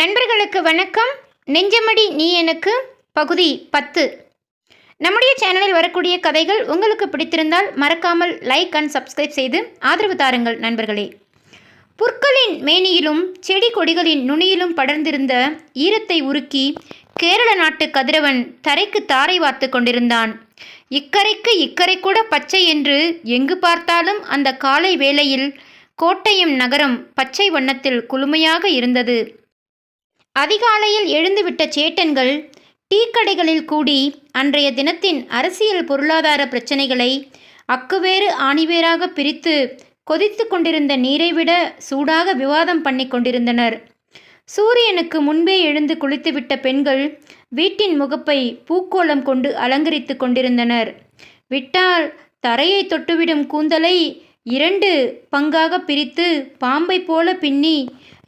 நண்பர்களுக்கு வணக்கம். நெஞ்சமடி நீ எனக்கு பகுதி பத்து. நம்முடைய சேனலில் வரக்கூடிய கதைகள் உங்களுக்கு பிடித்திருந்தால் மறக்காமல் லைக் அண்ட் சப்ஸ்கிரைப் செய்து ஆதரவு தாருங்கள் நண்பர்களே. புற்களின் மேனியிலும் செடி கொடிகளின் நுனியிலும் படர்ந்திருந்த ஈரத்தை உருக்கி கேரள நாட்டு கதிரவன் தரைக்கு தாரை வார்த்து கொண்டிருந்தான். இக்கரைக்கு இக்கரை கூட பச்சை என்று எங்கு பார்த்தாலும் அந்த காலை வேளையில் கோட்டையும் நகரம் பச்சை வண்ணத்தில் குளுமையாக இருந்தது. அதிகாலையில் எழுந்துவிட்ட சேட்டன்கள் டீ கடைகளில் கூடி அன்றைய தினத்தின் அரசியல் பொருளாதார பிரச்சனைகளை அக்குவேறு ஆணிவேராக பிரித்து கொதித்து கொண்டிருந்த நீரை விட சூடாக விவாதம் பண்ணி கொண்டிருந்தனர். சூரியனுக்கு முன்பே எழுந்து குளித்துவிட்ட பெண்கள் வீட்டின் முகப்பை பூக்கோளம் கொண்டு அலங்கரித்து கொண்டிருந்தனர். விட்டால் தரையை தொட்டுவிடும் கூந்தலை இரண்டு பங்காக பிரித்து பாம்பை போல பின்னி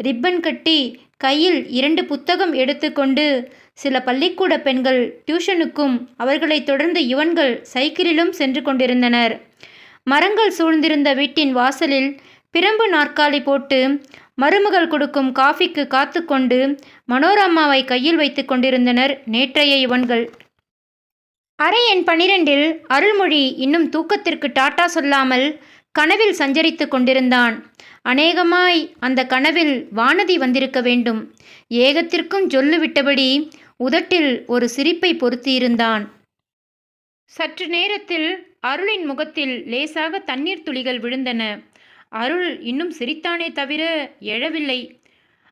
ரிப்பன் கட்டி கையில் இரண்டு புத்தகம் எடுத்துக்கொண்டு சில பள்ளிக்கூட பெண்கள் டியூஷனுக்கும் அவர்களைத் தொடர்ந்து யுவன்கள் சைக்கிளிலும் சென்று கொண்டிருந்தனர். மரங்கள் சூழ்ந்திருந்த வீட்டின் வாசலில் பிரம்பு நாற்காலி போட்டு மருமகள் கொடுக்கும் காஃபிக்கு காத்து கொண்டு மனோரமாவை கையில் வைத்து கொண்டிருந்தனர் நேற்றைய யுவன்கள். அரை எண் பனிரெண்டில் அருள்மொழி இன்னும் தூக்கத்திற்கு டாட்டா சொல்லாமல் கனவில் சஞ்சரித்து கொண்டிருந்தான். அநேகமாய் அந்த கனவில் வானதி வந்திருக்க வேண்டும். ஏகத்திற்கும் சொல்லுவிட்டபடி உதட்டில் ஒரு சிரிப்பை பொருத்தியிருந்தான் சற்று நேரத்தில் அருளின் முகத்தில் லேசாக தண்ணீர் துளிகள் விழுந்தன. அருள் இன்னும் சிரித்தானே தவிர எழவில்லை.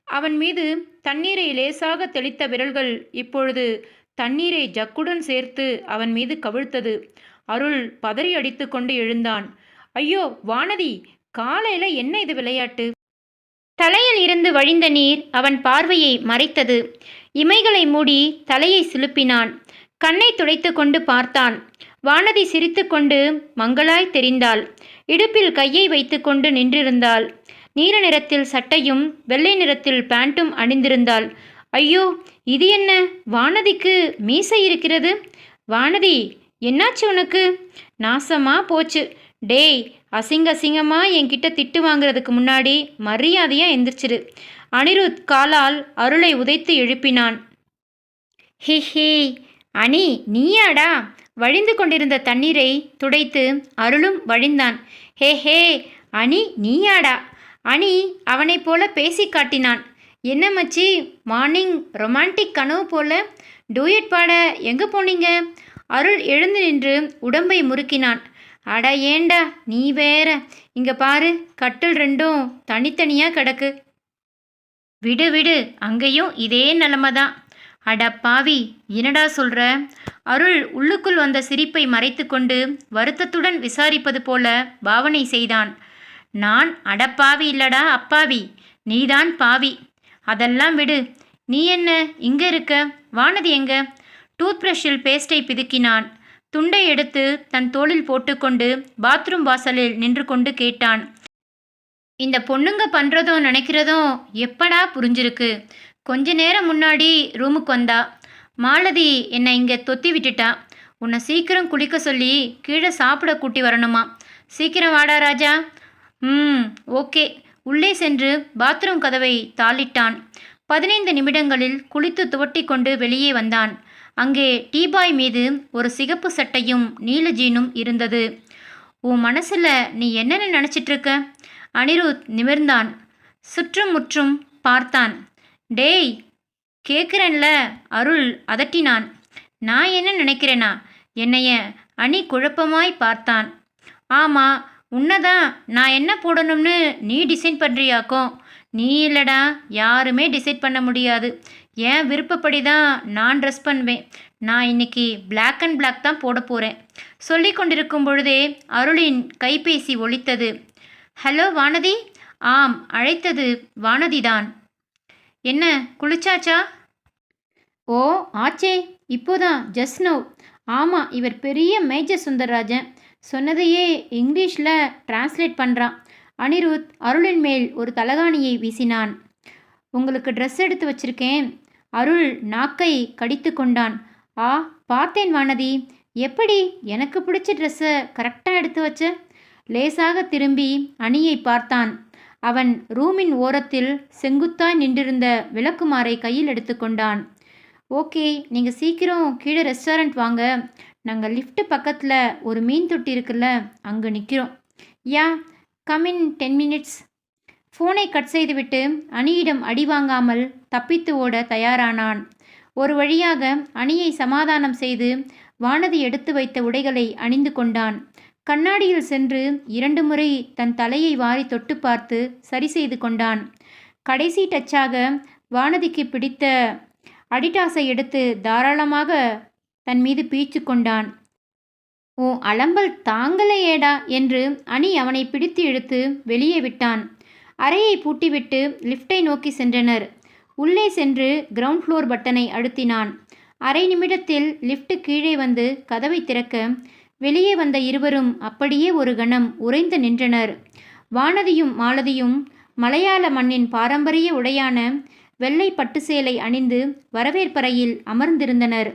அவன் மீது தண்ணீரை லேசாக தெளித்த விரல்கள் இப்பொழுது தண்ணீரை ஜக்குடன் சேர்த்து அவன் மீது கவிழ்த்தது. அருள் பதறி அடித்து கொண்டு எழுந்தான். ஐயோ வானதி காலையில என்ன இது விளையாட்டு? தலையில் இருந்து வழிந்த நீர் அவன் பார்வையை மறைத்தது. இமைகளை மூடி தலையை சிலுப்பினான். கண்ணை துடைத்து கொண்டு பார்த்தான். வானதி சிரித்துக்கொண்டு மங்களாய் தெரிந்தாள். இடுப்பில் கையை வைத்துக்கொண்டு நின்றிருந்தாள். நீல நிறத்தில் சட்டையும் வெள்ளை நிறத்தில் பேண்ட்டும் அணிந்திருந்தாள். ஐயோ இது என்ன? வானதிக்கு மீசை இருக்கிறது? வானதி என்னாச்சு உனக்கு? நாசமா போச்சு. டேய் அசிங்க அசிங்கமாக என்கிட்ட திட்டு வாங்குறதுக்கு முன்னாடி மரியாதையாக எந்திரிச்சிரு. அனிருத் காலால் அருளை உதைத்து எழுப்பினான். ஹி ஹே அனி நீயாடா? வழிந்து கொண்டிருந்த தண்ணீரை துடைத்து அருளும் வழிந்தான். ஹே ஹே அனி நீயாடா? அனி அவனைப் போல பேசி காட்டினான். என்ன மச்சி மார்னிங் ரொமான்டிக் கனவு போல டூயட் பாட எங்கே போனீங்க? அருள் எழுந்து நின்று உடம்பை முறுக்கினான். அட ஏண்டா நீ வேற. இங்க பாரு கட்டில் ரெண்டும் தனித்தனியாக கிடக்கு. விடு விடு அங்கேயும் இதே நிலமை தான் அட பாவி என்னடா சொல்ற? அருள் உள்ளுக்குள் வந்த சிரிப்பை மறைத்துக்கொண்டு வருத்தத்துடன் விசாரிப்பது போல பாவனை செய்தான். நான் அடப்பாவி இல்லடா அப்பாவி. நீதான் பாவி. அதெல்லாம் விடு. நீ என்ன இங்க இருக்க? வானதி எங்க? டூத் பிரஷில் பேஸ்டை பிதுக்கினான். துண்டை எடுத்து தன் தோளில் போட்டுக்கொண்டு பாத்ரூம் வாசலில் நின்று கொண்டு கேட்டான். இந்த பொண்ணுங்க பண்ணுறதும் நினைக்கிறதோ எப்படா புரிஞ்சிருக்கு? கொஞ்ச நேரம் முன்னாடி ரூமுக்கு வந்தா. மாலதி என்னை இங்கே தொத்தி விட்டுட்டா. உன்னை சீக்கிரம் குளிக்க சொல்லி கீழே சாப்பிட கூட்டி வரணுமா? சீக்கிரம் வாடா ராஜா. ம் ஓகே. உள்ளே சென்று பாத்ரூம் கதவை தாளிட்டான். பதினைந்து நிமிடங்களில் குளித்து துவட்டி கொண்டு வெளியே வந்தான். அங்கே டீபாய் மீது ஒரு சிகப்பு சட்டையும் நீல ஜீனும் இருந்தது. உன் மனசில் நீ என்னென்ன நினச்சிட்டு இருக்க அனிருத் நிமிர்ந்தான். சுற்றும் முற்றும் பார்த்தான். டேய் கேட்குறேன்ல அருள் அதட்டினான். நான் என்ன நினைக்கிறேனா? என்னைய அணி குழப்பமாய் பார்த்தான். ஆமாம் உன்னதான். நான் என்ன போடணும்னு நீ டிசைன் பண்ணுறியாக்கும் நீ இல்லைடா யாருமே டிசைட் பண்ண முடியாது. என் விருப்பப்படி தான் நான் ட்ரெஸ் பண்ணுவேன். நான் இன்னைக்கு பிளாக் அண்ட் பிளாக் தான் போட போகிறேன் சொல்லி கொண்டிருக்கும் பொழுதே அருளின் கைபேசி ஒழித்தது ஹலோ வானதி? ஆம் அழைத்தது வானதிதான். என்ன குளிச்சாச்சா? ஓ ஆச்சே இப்போதான் ஜஸ்ட் நோ ஆமாம் இவர் பெரிய மேஜர் சுந்தரராஜன். சொன்னதையே இங்கிலீஷில் டிரான்ஸ்லேட் பண்ணுறான் அனிருத் அருளின் மேல் ஒரு தலகாணியை வீசினான். உங்களுக்கு ட்ரெஸ் எடுத்து வச்சிருக்கேன். அருள் நாக்கை கடித்து கொண்டான். ஆ பார்த்தேன் வானதி. எப்படி? எனக்கு பிடிச்ச ட்ரெஸ்ஸை கரெக்டாக எடுத்து வச்ச. லேசாக திரும்பி அணியை பார்த்தான். அவன் ரூமின் ஓரத்தில் செங்குத்தாய் நின்றிருந்த விளக்குமாறை கையில் எடுத்துக்கொண்டான் ஓகே நீங்கள் சீக்கிரம் கீழே ரெஸ்டாரண்ட் வாங்க. நாங்கள் லிஃப்ட் பக்கத்தில் ஒரு மீன் தொட்டி இருக்குல்ல அங்கே நிற்கிறோம் ya come in ten minutes ஃபோனை கட் செய்துவிட்டு அணியிடம் அடி வாங்காமல் தப்பித்து ஓட தயாரானான். ஒரு வழியாக அணியை சமாதானம் செய்து வானதி எடுத்து வைத்த உடைகளை அணிந்து கொண்டான். கண்ணாடியில் சென்று இரண்டு முறை தன் தலையை வாரி தொட்டு பார்த்து சரி செய்து கொண்டான். கடைசி டச்சாக வானதிக்கு பிடித்த அடிடாஸை எடுத்து தாராளமாக தன் மீது பீச்சு கொண்டான். ஓ அலம்பல் தாங்கலையேடா என்று அணி அவனை பிடித்து இழுத்து வெளியே விட்டான். அறையை பூட்டிவிட்டு லிஃப்டை நோக்கி சென்றனர். உள்ளே சென்று கிரவுண்ட் ஃப்ளோர் பட்டனை அழுத்தினான். அரை நிமிடத்தில் லிஃப்ட் கீழே வந்து கதவை திறக்க வெளியே வந்த இருவரும் அப்படியே ஒரு கணம் உறைந்து நின்றனர். வானதியும் மாலதியும் மலையாள மண்ணின் பாரம்பரிய உடையான வெள்ளை பட்டு சேலை அணிந்து வரவேற்பறையில் அமர்ந்திருந்தனர்.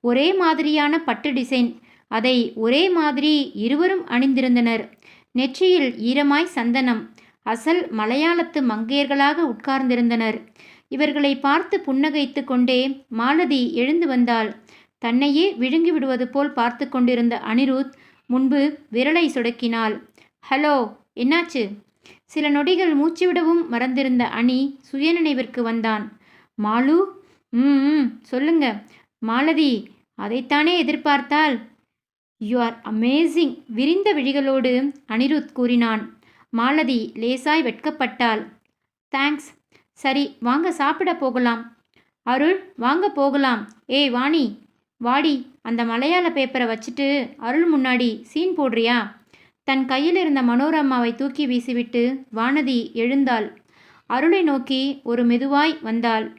ஒரே மாதிரியான பட்டு டிசைன் அதை ஒரே மாதிரி இருவரும் அணிந்திருந்தனர். நெற்றியில் ஈரமாய் சந்தனம் அசல் மலையாளத்து மங்கையர்களாக உட்கார்ந்திருந்தனர். இவர்களை பார்த்து புன்னகைத்து கொண்டே மாலதி எழுந்து வந்தாள். தன்னையே விழுங்கி விடுவது போல் பார்த்து கொண்டிருந்த அனிருத் முன்பு விரலை சொடக்கினாள். ஹலோ என்னாச்சு சில நொடிகள் மூச்சுவிடவும் மறந்திருந்த அணி சுயநினைவிற்கு வந்தான். மாலு? ம் ம், சொல்லுங்க. மாலதி அதைத்தானே எதிர்பார்த்தால்? யூ ஆர் அமேசிங் விரிந்த விழிகளோடு அனிருத் கூறினான். மாலதி லேசாய் வெட்கப்பட்டாள். தேங்க்ஸ். சரி வாங்க சாப்பிட போகலாம். அருள் வாங்க போகலாம். ஏய் வாணி. வாடி அந்த மலையாள பேப்பரை வச்சுட்டு அருள் முன்னாடி சீன் போடுறியா? தன் கையில் இருந்த மனோரமாவை தூக்கி வீசிவிட்டு வானதி எழுந்தாள். அருளை நோக்கி ஒரு மெதுவாய் வந்தாள்.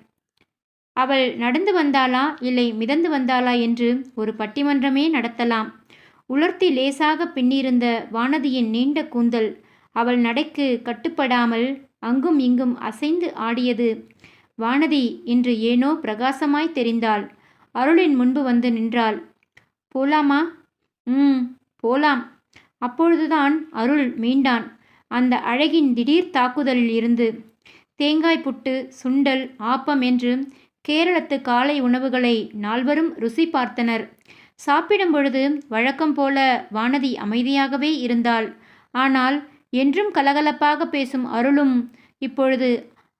அவள் நடந்து வந்தாளா இல்லை மிதந்து வந்தாளா என்று ஒரு பட்டிமன்றமே நடத்தலாம். உலர்த்தி லேசாக பின்னிருந்த வானதியின் நீண்ட கூந்தல் அவள் நடைக்கு கட்டுப்படாமல் அங்கும் இங்கும் அசைந்து ஆடியது. வானதி இன்று ஏனோ பிரகாசமாய் தெரிந்தாள். அருளின் முன்பு வந்து நின்றாள். போலாமா? ம் போலாம் அப்பொழுதுதான் அருள் மீண்டான். அந்த அழகின் திடீர் தாக்குதலில் இருந்து தேங்காய் புட்டு சுண்டல் ஆப்பம் என்று கேரளத்து காலை உணவுகளை நால்வரும் ருசி பார்த்தனர். சாப்பிடும் பொழுது வழக்கம் போல வானதி அமைதியாகவே இருந்தாள். ஆனால் என்றும் கலகலப்பாக பேசும் அருளும் இப்பொழுது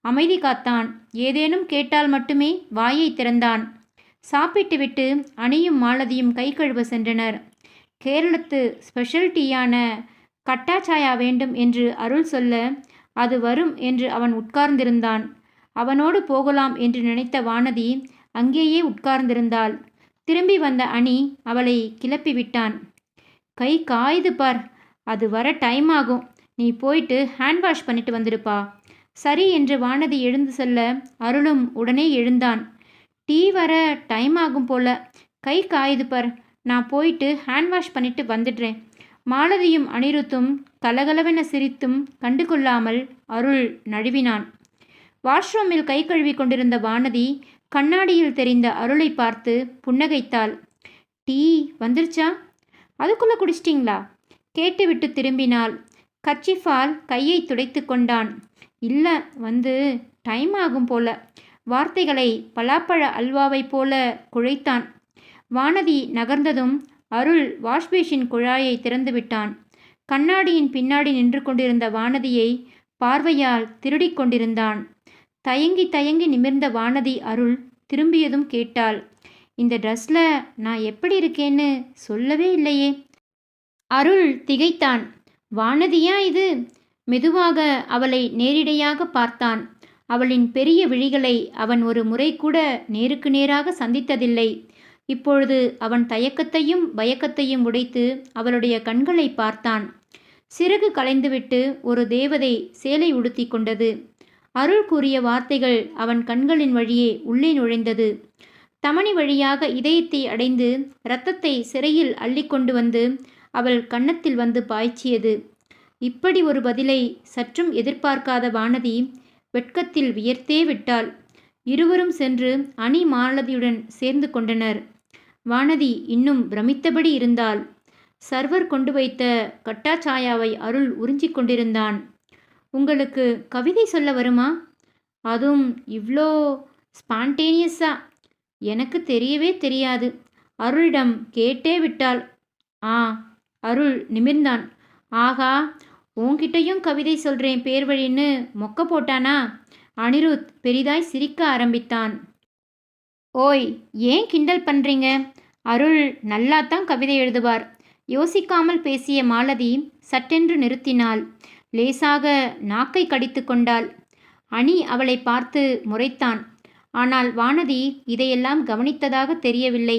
அமைதி காத்தான். ஏதேனும் கேட்டால் மட்டுமே வாயை திறந்தான். சாப்பிட்டுவிட்டு அணியும் மாலதியும் கை கழுவ சென்றனர். கேரளத்து ஸ்பெஷல் டீயான கட்டாச்சாயா வேண்டும் என்று அருள் சொல்ல அது வரும் என்று அவன் உட்கார்ந்திருந்தான். அவனோடு போகலாம் என்று நினைத்த வானதி அங்கேயே உட்கார்ந்திருந்தாள். திரும்பி வந்த அணி அவளை கிளப்பி விட்டான் கை காயுது பார் அது வர டைம் ஆகும். நீ போயிட்டு ஹேண்ட் வாஷ் பண்ணிட்டு வந்துடுப்பா சரி என்று வானதி எழுந்து செல்ல அருளும் உடனே எழுந்தான். டீ வர டைம் ஆகும் போல. கை காயுது பர். நான் போயிட்டு ஹேண்ட் வாஷ் பண்ணிட்டு வந்துடுறேன். மாலதியும் அனிருத்தும் கலகலவென சிரித்தும் கண்டு கொள்ளாமல் அருள் நழுவினான். வாஷ்ரூமில் கை கழுவி கொண்டிருந்த வானதி கண்ணாடியில் தெரிந்த அருளை பார்த்து புன்னகைத்தாள். டீ வந்துருச்சா? அதுக்குள்ளே குடிச்சிட்டிங்களா? கேட்டுவிட்டு திரும்பினாள். கர்ச்சிஃபால் கையை துடைத்து கொண்டான். இல்லை வந்து டைம் ஆகும் போல. வார்த்தைகளை பலாப்பழ அல்வாவைப் போல குழைத்தான். வானதி நகர்ந்ததும் அருள் வாஷ்பேஷின் குழாயை திறந்து விட்டான். கண்ணாடியின் பின்னாடி நின்று கொண்டிருந்த வானதியை பார்வையால் திருடிக் கொண்டிருந்தான். தயங்கி தயங்கி நிமிர்ந்த வானதி அருள் திரும்பியதும் கேட்டாள். இந்த ட்ரெஸ்ல நான் எப்படி இருக்கேன்னு சொல்லவே இல்லையே. அருள் திகைத்தான். வானதியா இது? மெதுவாக அவளை நேரிடையாக பார்த்தான். அவளின் பெரிய விழிகளை அவன் ஒரு முறை கூட நேருக்கு நேராக சந்தித்ததில்லை. இப்பொழுது அவன் தயக்கத்தையும் பயக்கத்தையும் உடைத்து அவளுடைய கண்களை பார்த்தான். சிறகு கலைந்துவிட்டு ஒரு தேவதை சேலை உடுத்தி கொண்டது. அருள் கூறிய வார்த்தைகள் அவன் கண்களின் வழியே உள்ளே நுழைந்தது. தமனி வழியாக இதயத்தை அடைந்து இரத்தத்தை சிறையில் அள்ளிக்கொண்டு வந்து அவள் கன்னத்தில் வந்து பாய்ச்சியது. இப்படி ஒரு பதிலை சற்றும் எதிர்பார்க்காத வானதி வெட்கத்தில் வியர்த்தே விட்டாள். இருவரும் சென்று அணி மாலதியுடன் சேர்ந்து கொண்டனர். வானதி இன்னும் பிரமித்தபடி இருந்தாள். சர்வர் கொண்டு வைத்த கட்டாச்சாயாவை அருள் உறிஞ்சிக் கொண்டிருந்தான். உங்களுக்கு கவிதை சொல்ல வருமா? அதுவும் இவ்வளோ ஸ்பான்டேனியஸா? எனக்கு தெரியவே தெரியாது. அருளிடம் கேட்டே விட்டாள். ஆ அருள் நிமிர்ந்தான். ஆகா உன்கிட்டையும் கவிதை சொல்கிறேன் பேர் வழின்னு மொக்க போட்டானா? அனிருத் பெரிதாய் சிரிக்க ஆரம்பித்தான். ஓய் ஏன் கிண்டல் பண்ணுறீங்க அருள் நல்லாத்தான் கவிதை எழுதுவார். யோசிக்காமல் பேசிய மாலதி சட்டென்று நிறுத்தினாள். லேசாக நாக்கை கடித்து கொண்டாள். அணி அவளை பார்த்து முறைத்தான். ஆனால் வானதி இதையெல்லாம் கவனித்ததாக தெரியவில்லை.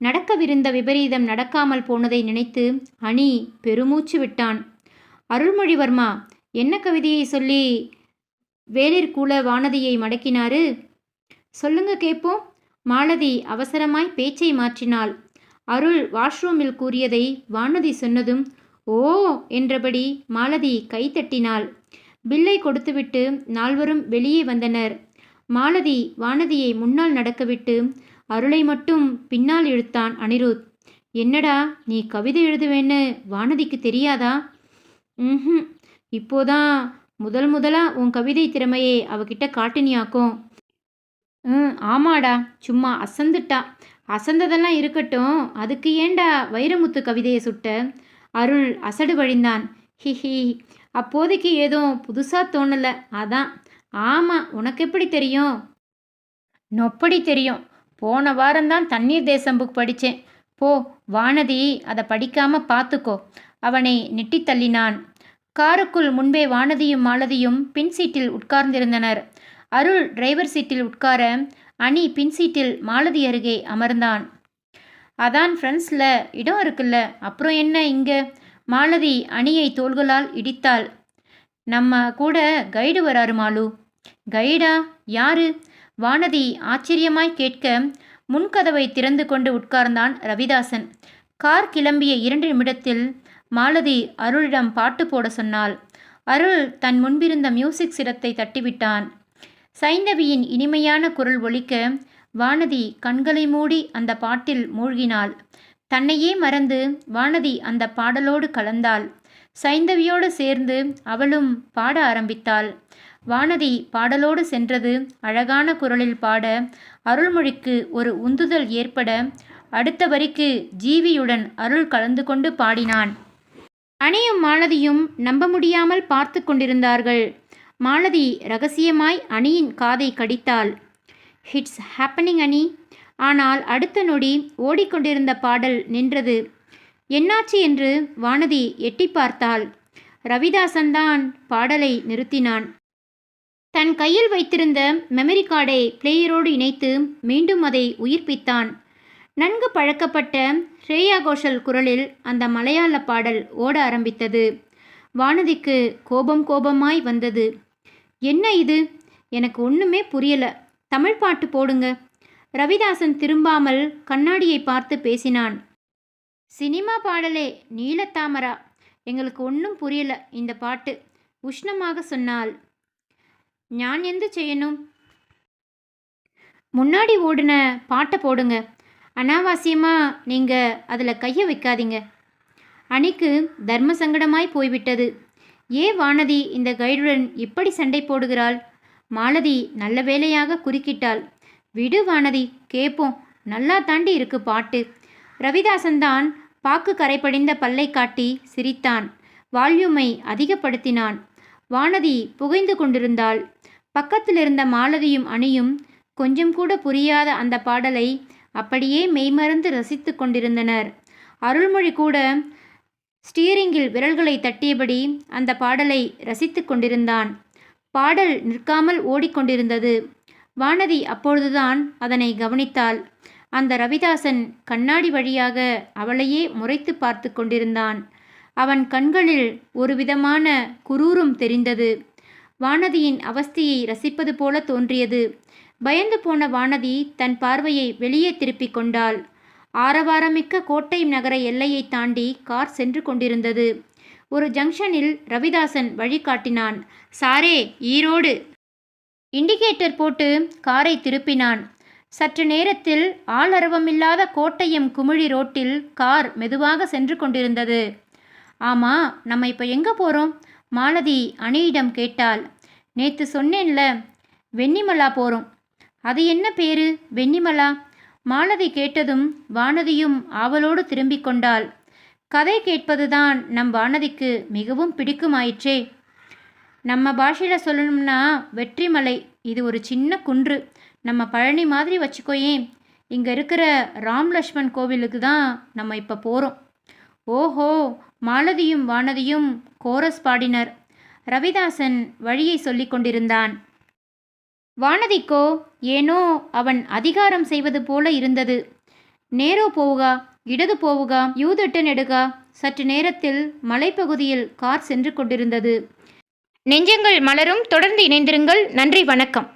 நடக்கவிருந்த விபரீதம் நடக்காமல் போனதை நினைத்து அணி பெருமூச்சு விட்டான். அருள்மொழிவர்மா என்ன கவிதையை சொல்லி வேலிற்குல வானதியை மடக்கினாரு? சொல்லுங்க கேட்போம். மாலதி அவசரமாய் பேச்சை மாற்றினாள். அருள் வாஷ்ரூமில் கூறியதை வானதி சொன்னதும் ஓ என்றபடி மாலதி கைத்தட்டினாள் பில்லை கொடுத்துவிட்டு நால்வரும் வெளியே வந்தனர். மாலதி வானதியை முன்னால் நடக்கவிட்டு அருளை மட்டும் பின்னால் இழுத்தான் அனிருத். என்னடா நீ கவிதை எழுதுவேன்னு வானதிக்கு தெரியாதா? ம் இப்போதான் முதல் முதலா உன் கவிதை திறமையை அவகிட்ட காட்டினியாக்கும். ம் ஆமாடா சும்மா அசந்துட்டா. அசந்ததெல்லாம் இருக்கட்டும் அதுக்கு ஏண்டா வைரமுத்து கவிதையை சுட்ட? அருள் அசடு வழிந்தான். ஹிஹி அப்போதைக்கு ஏதோ புதுசாக தோணலை. அதான் ஆமாம் உனக்கு எப்படி தெரியும்? நொப்படி தெரியும். போன வாரம்தான் தண்ணீர் தேசம் புக் படித்தேன் போ வானதி அதை படிக்காம பார்த்துக்கோ அவனை நெட்டித்தள்ளினான் காருக்குள் முன்பே வானதியும் மாலதியும் பின் சீட்டில் உட்கார்ந்திருந்தனர். அருள் டிரைவர் சீட்டில் உட்கார அணி பின் சீட்டில் மாலதி அருகே அமர்ந்தான். அதான் ஃப்ரெண்ட்ஸில் இடம் இருக்குல்ல அப்புறம் என்ன இங்கே? மாலதி அணியை தோள்களால் இடித்தாள். நம்ம கூட கைடு வராரு மாலு. கைடா யாரு? வானதி ஆச்சரியமாய் கேட்க முன்கதவை திறந்து கொண்டு உட்கார்ந்தான் ரவிதாசன். கார் கிளம்பிய இரண்டு நிமிடத்தில் மாலதி அருளிடம் பாட்டு போட சொன்னாள். அருள் தன் முன்பிருந்த மியூசிக் சிரத்தை தட்டிவிட்டான். சைந்தவியின் இனிமையான குரல் ஒலிக்க வானதி கண்களை மூடி அந்த பாட்டில் மூழ்கினாள். தன்னையே மறந்து வானதி அந்த பாடலோடு கலந்தாள். சைந்தவியோடு சேர்ந்து அவளும் பாட ஆரம்பித்தாள். வானதி பாடலோடு சென்றது. அழகான குரலில் பாட அருள்மொழிக்கு ஒரு உந்துதல் ஏற்பட அடுத்த வரிக்கு ஜீவியுடன் அருள் கலந்து கொண்டு பாடினான். அணியும் மாலதியும் நம்ப முடியாமல் பார்த்து கொண்டிருந்தார்கள். மாலதி ரகசியமாய் அணியின் காதை கடித்தாள். ஹிட்ஸ் ஹேப்பனிங் அணி. ஆனால் அடுத்த நொடி ஓடிக்கொண்டிருந்த பாடல் நின்றது. என்னாச்சு? என்று வானதி எட்டி பார்த்தாள். ரவிதாசன்தான் பாடலை நிறுத்தினான். தன் கையில் வைத்திருந்த மெமரி கார்டை பிளேயரோடு இணைத்து மீண்டும் அதை உயிர்ப்பித்தான். நன்கு பழக்கப்பட்ட ஸ்ரேயா கோஷல் குரலில் அந்த மலையாள பாடல் ஓட ஆரம்பித்தது. வானதிக்கு கோபம் கோபமாய் வந்தது. என்ன இது? எனக்கு ஒன்றுமே புரியல. தமிழ் பாட்டு போடுங்க. ரவிதாசன் திரும்பாமல் கண்ணாடியை பார்த்து பேசினான். சினிமா பாடலே நீலத்தாமரா எங்களுக்கு ஒன்றும் புரியல இந்த பாட்டு உஷ்ணமாக சொன்னாள் ஞான் எந்த செய்யணும்? முன்னாடி ஓடின பாட்டை போடுங்க. அனாவாசியமாக நீங்கள் அதில் கையை வைக்காதீங்க. அணிக்கு தர்ம சங்கடமாய் போய்விட்டது. ஏ வானதி இந்த கைடுடன் இப்படி சண்டை போடுகிறாள்? மாலதி நல்ல வேலையாக குறுக்கிட்டாள். விடு வானதி கேட்போம் நல்லா தாண்டி இருக்கு பாட்டு. ரவிதாசன் தான் பாக்கு கரைப்படிந்த பல்லை காட்டி சிரித்தான். வால்யூமை அதிகப்படுத்தினான். வானதி புகைந்து கொண்டிருந்தாள். பக்கத்தில் இருந்த மாலதியும் அணியும் கொஞ்சம் கூட புரியாத அந்த பாடலை அப்படியே மெய்மறந்து ரசித்து கொண்டிருந்தனர். அருள்மொழி கூட ஸ்டீரிங்கில் விரல்களை தட்டியபடி அந்த பாடலை ரசித்து கொண்டிருந்தான். பாடல் நிற்காமல் ஓடிக்கொண்டிருந்தது. வானதி அப்பொழுதுதான் அதனை கவனித்தாள். அந்த ரவிதாசன் கண்ணாடி வழியாக அவளையே முறைத்து பார்த்து கொண்டிருந்தான். அவன் கண்களில் ஒரு விதமான குரூரும் தெரிந்தது. வானதியின் அவஸ்தையை ரசிப்பது போல தோன்றியது. பயந்து போன வானதி தன் பார்வையை வெளியே திருப்பிக் கொண்டாள். ஆரவாரமிக்க கோட்டை நகர எல்லையை தாண்டி கார் சென்று கொண்டிருந்தது. ஒரு ஜங்ஷனில் ரவிதாசன் வழிகாட்டினான் சாரே ஈரோடு. இண்டிகேட்டர் போட்டு காரை திருப்பினான். சற்று நேரத்தில் ஆளரவமில்லாத கோட்டையம் குமிழி ரோட்டில் கார் மெதுவாக சென்று கொண்டிருந்தது. ஆமாம் நம்ம இப்போ எங்கே போகிறோம் மாலதி அணியிடம் கேட்டாள். நேற்று சொன்னேன்ல வெண்ணிமலா போகிறோம் அது என்ன பேரு வெண்ணிமலா? மாலதி கேட்டதும் வானதியும் ஆவலோடு திரும்பிக் கொண்டாள். கதை கேட்பதுதான் நம் வானதிக்கு மிகவும் பிடிக்குமாயிற்றே. நம்ம பாஷையில் சொல்லணும்னா வெற்றிமலை இது ஒரு சின்ன குன்று. நம்ம பழனி மாதிரி வச்சுக்கோயேன் இங்கே இருக்கிற ராம் லக்ஷ்மண் கோவிலுக்கு தான் நம்ம இப்போ போகிறோம் ஓஹோ மாலதியும் வானதியும் கோரஸ் பாடினர். ரவிதாசன் வழியை சொல்லிக் கொண்டிருந்தான். வானதிக்கோ ஏனோ அவன் அதிகாரம் செய்வது போல இருந்தது. நேரோ போவுகா இடது போவுகா யூதட்டு நெடுகா சற்று நேரத்தில் மலைப்பகுதியில் கார் சென்று கொண்டிருந்தது. நெஞ்சங்கள் மலரும் தொடர்ந்து இணைந்திருங்கள். நன்றி வணக்கம்.